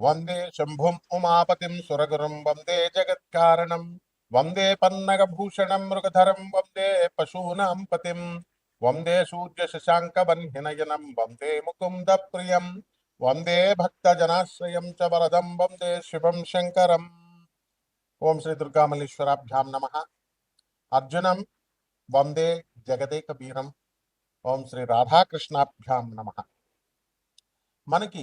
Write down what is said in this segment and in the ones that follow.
వందే శంభుం ఉమాపతిం సురగురుం వందే జగత్కారణం వందే పన్నగభూషణం మృగధరం వందే పశూనాం పతిం వందే సూర్య శశాంక వన్హినయనం వందే ముకుంద ప్రియం వందే భక్తజనాశ్రయం చ వరదం వందే శివం శంకరం ఓం శ్రీ దుర్గామల్లీశ్వరాభ్యాం నమ అర్జునం వందే జగదేక వీరం ఓం శ్రీ రాధాకృష్ణాభ్యాం నమ మనకి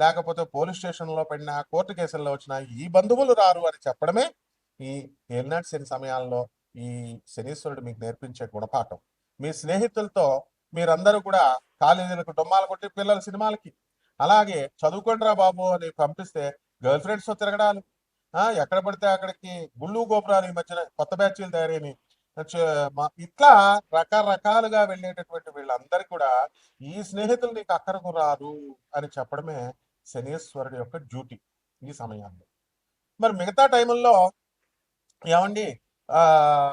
లేకపోతే పోలీస్ స్టేషన్లో పడినా కోర్టు కేసుల్లో వచ్చినా ఈ బంధువులు రారు అని చెప్పడమే ఈ ఏలినాటి శని సమయాల్లో ఈ శనీశ్వరుడు మీకు నేర్పించే గుణపాఠం. మీ స్నేహితులతో మీరందరూ కూడా కాలేజీలకు డొమ్మాలు కొట్టి పిల్లల సినిమాలకి అలాగే చదువుకోండిరా బాబు అని పంపిస్తే గర్ల్ ఫ్రెండ్స్తో తిరగడాలు. ఆ ఎక్కడ పడితే అక్కడికి గుళ్ళు గోపురాలు ఈ మధ్యన కొత్త బ్యాచ్లు తయారైనవి ఇట్లా రకరకాలుగా వెళ్ళేటటువంటి వీళ్ళందరికీ కూడా ఈ స్నేహితులు నీకు అక్కడకు రాదు అని చెప్పడమే శనేశ్వరుడు యొక్క డ్యూటీ ఈ సమయాల్లో మరి మిగతా టైముల్లో ఏమండి? ఆ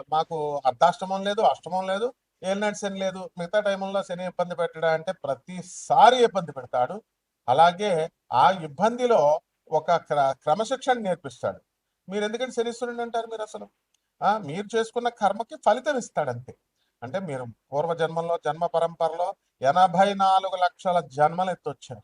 మాకు అర్ధాష్టమం లేదు అష్టమం లేదు ఏలినాటి శని లేదు. మిగతా టైంలో శని ఇబ్బంది పెట్టడా అంటే ప్రతిసారి ఇబ్బంది పెడతాడు. అలాగే ఆ ఇబ్బందిలో ఒక క్ర క్రమశిక్షణ నేర్పిస్తాడు. మీరు ఎందుకంటే శనిశ్వరుడు అంటారు మీరు అసలు? ఆ మీరు చేసుకున్న కర్మకి ఫలితం ఇస్తాడంతే. అంటే మీరు పూర్వ జన్మంలో జన్మ పరంపరలో ఎనభై నాలుగు లక్షల జన్మలు ఎత్తొచ్చారు.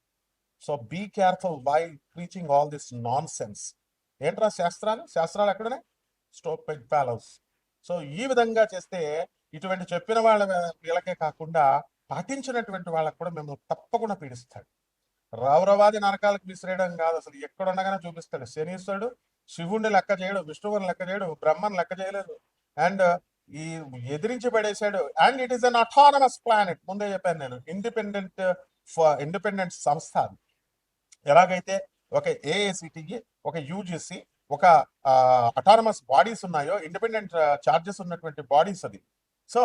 so be careful by preaching all this nonsense ఏంట్రా శాస్త్రాలు? శాస్త్రాలు ఎక్కడనే స్టోప్ పెగ్ ప్యాలౌస్ సో ఈ విధంగా చేస్తే ఇటువంటి చెప్పిన వాళ్ళ వీళ్ళకే కాకుండా పాటించినటువంటి వాళ్ళకు కూడా మిమ్మల్ని తప్పకుండా పీడిస్తాడు. రౌరవాది నరకాలకు విసిరేయడం కాదు అసలు. ఎక్కడుండగానే చూపిస్తాడు. శనీశ్వరుడు శివుణ్ణి లెక్క చేయడు విష్ణువుని లెక్క చేయడు బ్రహ్మని లెక్క చేయలేదు. అండ్ ఈ ఎదిరించి పడేశాడు. And it is an autonomous planet ముందే చెప్పాను నేను. ఇండిపెండెంట్ ఇండిపెండెంట్ uh, సంస్థ ఎలాగైతే ఒక ఏఐసిటికి ఒక యూజిసి ఒక అటానమస్ బాడీస్ ఉన్నాయో ఇండిపెండెంట్ చార్జెస్ ఉన్నటువంటి బాడీస్ అది. సో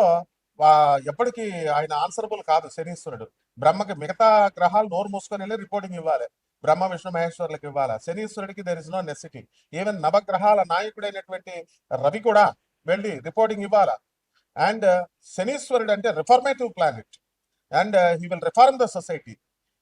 ఎప్పటికీ ఆయన ఆన్సరబుల్ కాదు శనీశ్వరుడు. బ్రహ్మకి మిగతా గ్రహాలు నోరు మూసుకొని వెళ్ళి రిపోర్టింగ్ ఇవ్వాలి. బ్రహ్మ విష్ణు మహేశ్వరులకు ఇవ్వాలి? శనీశ్వరుడికి there is no necessity even నవగ్రహాల నాయకుడైనటువంటి రవి కూడా వెళ్ళి రిపోర్టింగ్ ఇవ్వాలా? అండ్ శనీశ్వరుడు అంటే reformative planet and he will reform the society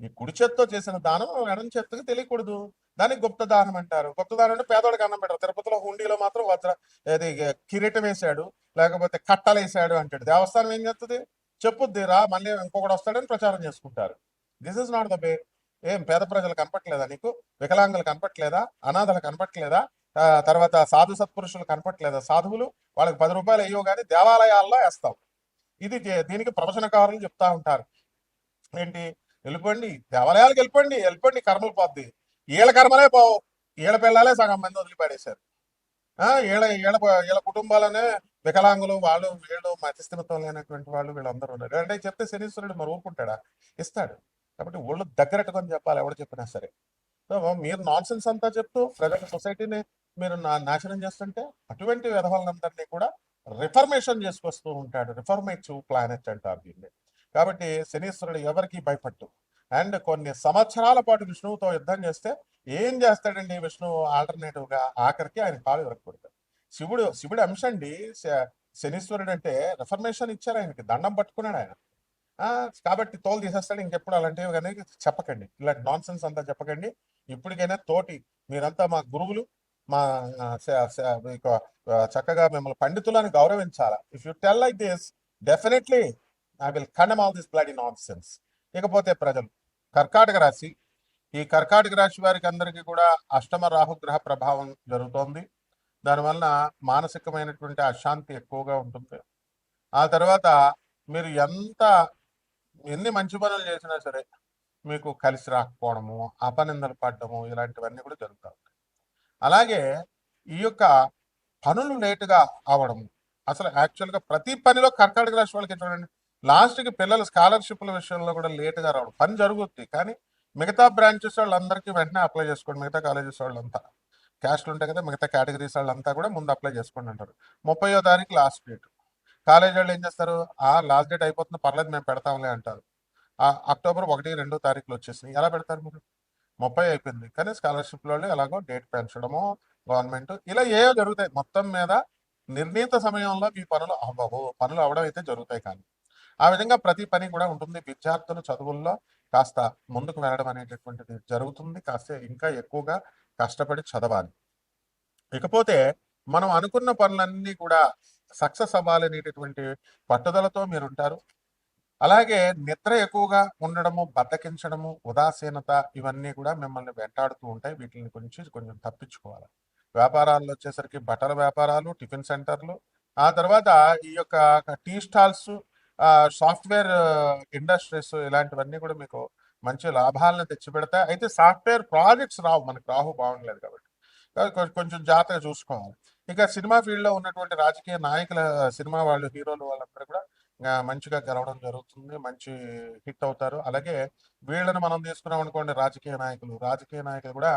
నీ కుడి చేత్తో చేసిన దానం ఎడం చేత్తకి తెలియకూడదు. దానికి గుప్త దానం అంటారు. గుప్త దానం అంటే పేదోడికి అన్నం పెట్టారు తిరుపతిలో హుండీలో మాత్రం వజ్ర ఇది కిరీటం వేసాడు లేకపోతే కట్టలు వేసాడు అంటాడు. దేవస్థానం ఏం చేస్తుంది చెప్పుద్ది రా మళ్ళీ ఇంకొకటి వస్తాడని ప్రచారం చేసుకుంటారు. This is not the way ఏం పేద ప్రజలు కనపట్లేదా నీకు? వికలాంగులు కనపట్లేదా? అనాథలు కనపట్లేదా? తర్వాత సాధు సత్పురుషులు కనపట్లేదా? సాధువులు వాళ్ళకి పది రూపాయలు అయ్యో కానీ దేవాలయాల్లో వేస్తాం. ఇది దే- దీనికి ప్రవచనకారులు చెప్తా ఉంటారు. ఏంటి? వెళ్ళిపోండి దేవాలయాలకు వెళ్ళిపోండి వెళ్ళిపోండి కర్మలు పోద్ది. ఈళ్ళ కర్మలే పోవు. ఈళ్ళ పిల్లలే సగం మంది వదిలిపడేశారు. ఈళ్ళ ఈళ్ళ ఈళ్ళ కుటుంబాలనే వికలాంగులు వాళ్ళు వీళ్ళు మధ్యస్థిమితం లేనటువంటి వాళ్ళు వీళ్ళందరూ ఉన్నారు. అంటే చెప్తే శనీశ్వరుడు మరి ఊరుకుంటాడా? ఇస్తాడు. కాబట్టి ఒళ్ళు దగ్గరట్టుకొని చెప్పాలి ఎవడు చెప్పినా సరే. సో మీరు నాన్ సెన్స్ అంతా చెప్తూ ప్రజల సొసైటీని మీరు నా- నాశనం చేస్తుంటే అటువంటి విధవాళ్ళందరినీ కూడా రిఫర్మేషన్ చేసుకొస్తూ ఉంటాడు. రిఫర్మేటివ్ ప్లానెట్ అంటారు దీన్ని. కాబట్టి శనీశ్వరుడు ఎవరికి భయపట్టు అండ్ కొన్ని సంవత్సరాల పాటు విష్ణువుతో యుద్ధం చేస్తే ఏం చేస్తాడండి విష్ణువు ఆల్టర్నేటివ్గా ఆఖరికి ఆయన కాలు విరగకూడదు శివుడు శివుడు అంశ అండి శ- శనీశ్వరుడు అంటే రిఫర్మేషన్ ఇచ్చారు ఆయనకి దండం పట్టుకున్నాడు ఆయన. కాబట్టి తోలు తీసేస్తాడు ఇంకెప్పుడు అలాంటివి కానీ చెప్పకండి. ఇలాంటి నాన్ సెన్స్ అంతా చెప్పకండి. ఇప్పటికైనా తోటి మీరంతా మా గురువులు మా చక్కగా మిమ్మల్ని పండితులని గౌరవించాలా? If you tell like this definitely I will condemn all this blood in sense ఇకపోతే ప్రజలు కర్కాటక రాశి ఈ కర్కాటక రాశి వారికి అందరికీ కూడా అష్టమ రాహుగ్రహ ప్రభావం జరుగుతోంది. దానివల్ల మానసికమైనటువంటి అశాంతి ఎక్కువగా ఉంటుంది. ఆ తర్వాత మీరు ఎంత ఎన్ని మంచి పనులు చేసినా సరే మీకు కలిసి రాకపోవడము అపనిందలు పడడము ఇలాంటివన్నీ కూడా జరుగుతూ ఉంటాయి. అలాగే ఈ యొక్క పనులు లేటుగా అవడము అసలు యాక్చువల్గా ప్రతి పనిలో కర్కాటక రాశి వాళ్ళకి చూడండి లాస్ట్కి పిల్లలు స్కాలర్షిప్ల విషయంలో కూడా లేట్గా రావడం. పని జరుగుద్ది కానీ మిగతా బ్రాంచెస్ వాళ్ళందరికీ వెంటనే అప్లై చేసుకోండి. మిగతా కాలేజెస్ వాళ్ళంతా. క్యాస్ట్లు ఉంటాయి కదా మిగతా కేటగిరీస్ వాళ్ళంతా కూడా ముందు అప్లై చేసుకోండి అంటారు. ముప్పయో తారీఖు లాస్ట్ డేట్. కాలేజ్ వాళ్ళు ఏం చేస్తారు? ఆ లాస్ట్ డేట్ అయిపోతుంది పర్లేదు మేము పెడతాంలే అంటారు. ఆ అక్టోబర్ ఒకటి రెండో తారీఖులు వచ్చేసినాయి. ఎలా పెడతారు మీరు? ముప్పై అయిపోయింది. కానీ స్కాలర్షిప్ వాళ్ళు ఎలాగో డేట్ పెంచడము గవర్నమెంట్ ఇలా ఏవో జరుగుతాయి. మొత్తం మీద నిర్ణీత సమయంలో మీ పనులు అవ్వవు. పనులు అవడం అయితే జరుగుతాయి కానీ. ఆ విధంగా ప్రతి పని కూడా ఉంటుంది. విద్యార్థులు చదువుల్లో కాస్త ముందుకు వెళ్ళడం అనేటటువంటిది జరుగుతుంది. కాస్త ఇంకా ఎక్కువగా కష్టపడి చదవాలి. ఇకపోతే మనం అనుకున్న పనులన్నీ కూడా సక్సెస్ అవ్వాలనేటటువంటి పట్టుదలతో మీరు ఉంటారు అలాగే నిద్ర ఎక్కువగా ఉండడము బద్దకించడము ఉదాసీనత ఇవన్నీ కూడా మిమ్మల్ని వెంటాడుతూ ఉంటాయి. వీటిని గురించి కొంచెం తప్పించుకోవాలి. వ్యాపారాల్లో వచ్చేసరికి బట్టల వ్యాపారాలు టిఫిన్ సెంటర్లు ఆ తర్వాత ఈ యొక్క టీ స్టాల్స్ సాఫ్ట్వేర్ ఇండస్ట్రీస్ ఇలాంటివన్నీ కూడా మీకు మంచి లాభాలను తెచ్చిపెడతాయి. అయితే సాఫ్ట్వేర్ ప్రాజెక్ట్స్ రావు. మనకు రాహు బాగుండలేదు కాబట్టి. కొంచెం జాగ్రత్తగా చూసుకోవాలి. ఇక సినిమా ఫీల్డ్లో ఉన్నటువంటి రాజకీయ నాయకుల సినిమా వాళ్ళు హీరోలు వాళ్ళందరూ కూడా మంచిగా గెలవడం జరుగుతుంది. మంచి హిట్ అవుతారు. అలాగే వీళ్ళని మనం తీసుకున్నాం అనుకోండి రాజకీయ నాయకులు. రాజకీయ నాయకులు కూడా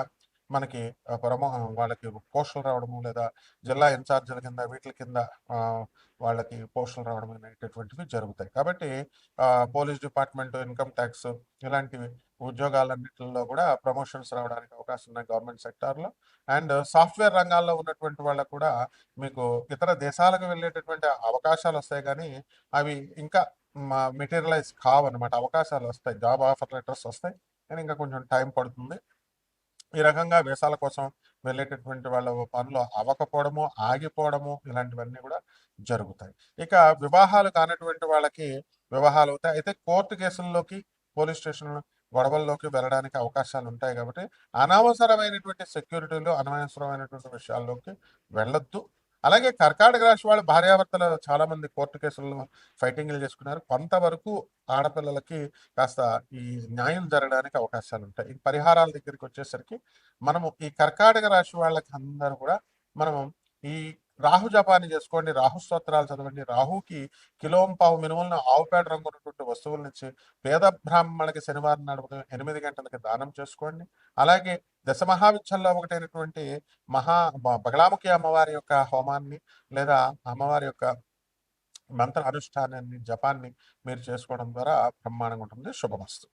మనకి ప్రమోహం వాళ్ళకి పోస్టులు రావడము లేదా జిల్లా ఇన్ఛార్జీల కింద వీటి కింద వాళ్ళకి పోస్టులు రావడం అనేటటువంటివి జరుగుతాయి. కాబట్టి పోలీస్ డిపార్ట్మెంట్ ఇన్కమ్ ట్యాక్స్ ఇలాంటివి ఉద్యోగాలన్నింటిలో కూడా ప్రమోషన్స్ రావడానికి అవకాశం ఉన్నాయి గవర్నమెంట్ సెక్టార్లో. అండ్ సాఫ్ట్వేర్ రంగాల్లో ఉన్నటువంటి వాళ్ళకు కూడా మీకు ఇతర దేశాలకు వెళ్ళేటటువంటి అవకాశాలు వస్తాయి కానీ అవి ఇంకా మెటీరియలైజ్ కావన్నమాట. అవకాశాలు వస్తాయి. జాబ్ ఆఫర్ లెటర్స్ వస్తాయి. కానీ ఇంకా కొంచెం టైం పడుతుంది. ఈ రకంగా వేసాల కోసం వెళ్ళేటటువంటి వాళ్ళ పనులు అవ్వకపోవడము ఆగిపోవడము ఇలాంటివన్నీ కూడా జరుగుతాయి. ఇక వివాహాలు కానటువంటి వాళ్ళకి వివాహాలు అవుతాయి. అయితే కోర్టు కేసుల్లోకి పోలీస్ స్టేషన్ గొడవల్లోకి వెళ్ళడానికి అవకాశాలు ఉంటాయి కాబట్టి అనవసరమైనటువంటి సెక్యూరిటీలు అనవసరమైనటువంటి విషయాల్లోకి వెళ్ళొద్దు. అలాగే కర్కాటక రాశి వాళ్ళు భార్యాభర్తలు చాలా మంది కోర్టు కేసుల్లో ఫైటింగ్లు చేసుకున్నారు. కొంతవరకు ఆడపిల్లలకి కాస్త ఈ న్యాయం జరగడానికి అవకాశాలు ఉంటాయి. ఈ పరిహారాల దగ్గరికి వచ్చేసరికి మనము ఈ కర్కాటక రాశి వాళ్ళకి అందరూ కూడా మనము ఈ రాహు జపాన్ని చేసుకోండి రాహు స్తోత్రాలు చదవండి. రాహుకి కిలోం పావు మినుములను ఆవుపేట రంగు ఉన్నటువంటి వస్తువుల నుంచి పేద బ్రాహ్మణులకి శనివారం నాడు ఉదయం ఎనిమిది గంటలకి దానం చేసుకోండి. అలాగే దశ మహావిద్యల్లో ఒకటైనటువంటి మహా బగలాముఖి అమ్మవారి యొక్క హోమాన్ని లేదా అమ్మవారి యొక్క మంత్ర అనుష్ఠానాన్ని జపాన్ని మీరు చేసుకోవడం ద్వారా బ్రహ్మాండంగా ఉంటుంది. శుభమస్తు.